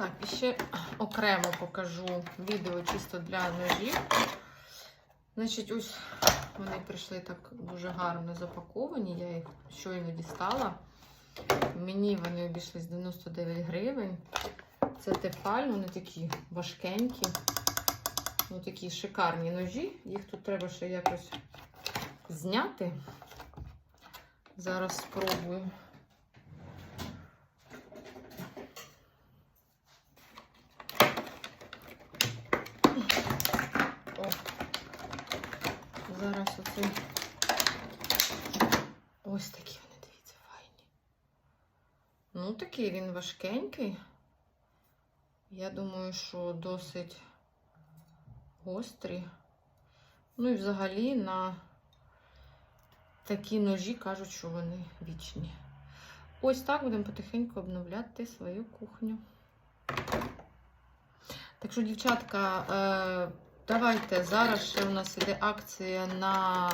Так, і ще окремо покажу відео чисто для ножів. Значить, ось вони прийшли так дуже гарно запаковані. Я їх щойно дістала. Мені вони обійшлись 99 гривень. Це тефаль, вони такі важкенькі. Ну, такі шикарні ножі. Їх тут треба ще якось зняти. Зараз спробую. О, зараз оцей. Ось такі вони, дивіться, файні. Ну, такий він важкенький. Я думаю, що досить гострі. Ну і взагалі на такі ножі кажуть, що вони вічні. Ось так будемо потихеньку обновляти свою кухню. Так що, дівчатка, е, давайте зараз ще у нас іде акція на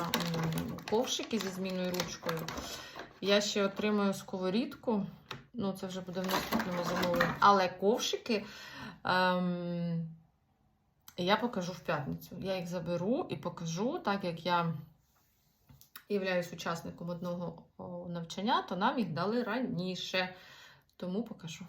ковшики зі змінною ручкою. Я ще отримаю сковорідку. Ну, це вже буде в наступному замовленні. Але ковшики ем, я покажу в п'ятницю. Я їх заберу і покажу, так як я являюсь учасником одного навчання, то нам їх дали раніше. Тому покажу.